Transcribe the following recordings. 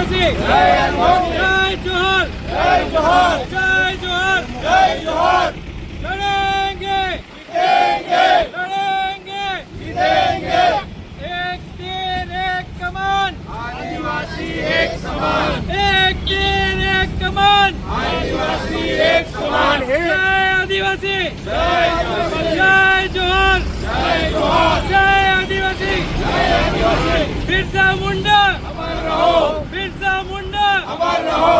આદિવાસી જય જોહર જય જોહર જય જોહર જય જોહર લડેંગે. લડેંગે. એક તીર, એક કમાન. આદિવાસી એક સમાન એક તીર, એક કમાન. આદિવાસી એક સમાન જય આદિવાસી. જય જોહર જય જોહર જય આદિવાસી જય આદિવાસી. બિરસા મુંડા અમર રહો બિરસા મુંડા અમર રહો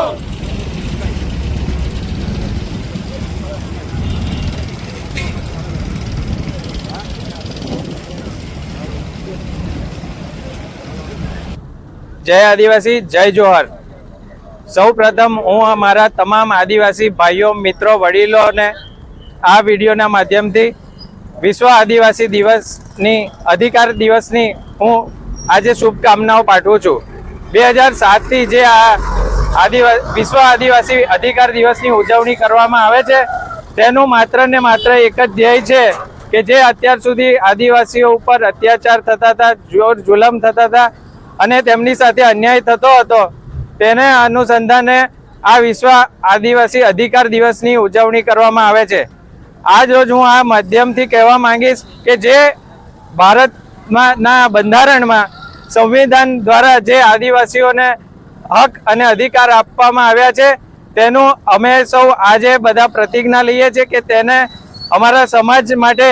જય આદિવાસી, જય જોહર. સૌ પ્રથમ હું અમારા તમામ આદિવાસી ભાઈઓ, મિત્રો, વડીલોને આ વિડીયોના માધ્યમથી વિશ્વ આદિવાસી દિવસની, અધિકાર દિવસની હું આજે શુભકામનાઓ પાઠવું છું. બે હજાર સાતથી જે આ આદિવાસી વિશ્વ આદિવાસી અધિકાર દિવસની ઉજવણી કરવામાં આવે છે, તેનું માત્ર ને માત્ર એક જ ધ્યેય છે કે જે અત્યાર સુધી આદિવાસીઓ ઉપર અત્યાચાર થતા હતા જોર જુલમ થતા હતા અને તેમની સાથે અન્યાય થતો હતો. તેને અનુસંધાને આ વિશ્વ આદિવાસી અધિકાર દિવસની ઉજવણી કરવામાં આવે છે. આજ રોજ હું આ માધ્યમથી કહેવા માંગીશ કે જે ભારતમાં ના બંધારણમાં સંવિધાન દ્વારા જે આદિવાસીઓને હક અને અધિકાર આપવામાં આવ્યા છે, તેનું અમે સૌ આજે બધા પ્રતિજ્ઞા લઈએ છીએ કે તેને અમારા સમાજ માટે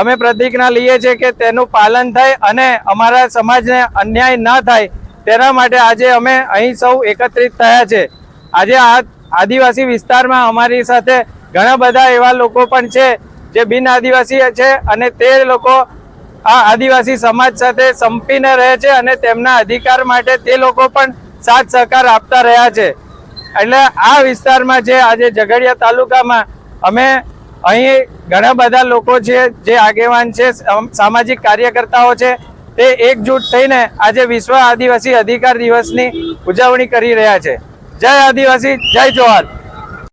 અમે પ્રતિજ્ઞા લઈએ છીએ કે તેનું પાલન થાય અને અમારા સમાજને અન્યાય ન થાય. તેના માટે આજે અમે અહીં સૌ એકત્રિત થયા છે. આજે આ આદિવાસી વિસ્તારમાં અમારી સાથે ઘણા બધા એવા લોકો પણ છે, જે બિન આદિવાસી છે અને તે લોકો આ આદિવાસી સમાજ સાથે સંપીને રહે છે અને તેમના અધિકાર માટે તે લોકો પણ સાથ સહકાર આપતા રહ્યા છે. એટલે આ વિસ્તારમાં જે આજે ઝઘડિયા તાલુકામાં અમે અહીં ઘણા બધા લોકો છે, જે આગેવાન છે સામાજિક કાર્યકર્તાઓ છે, તે એકજૂટ થઈને આજે વિશ્વ આદિવાસી અધિકાર દિવસની ઉજવણી કરી રહ્યા છે. જય આદિવાસી, જય જોહાર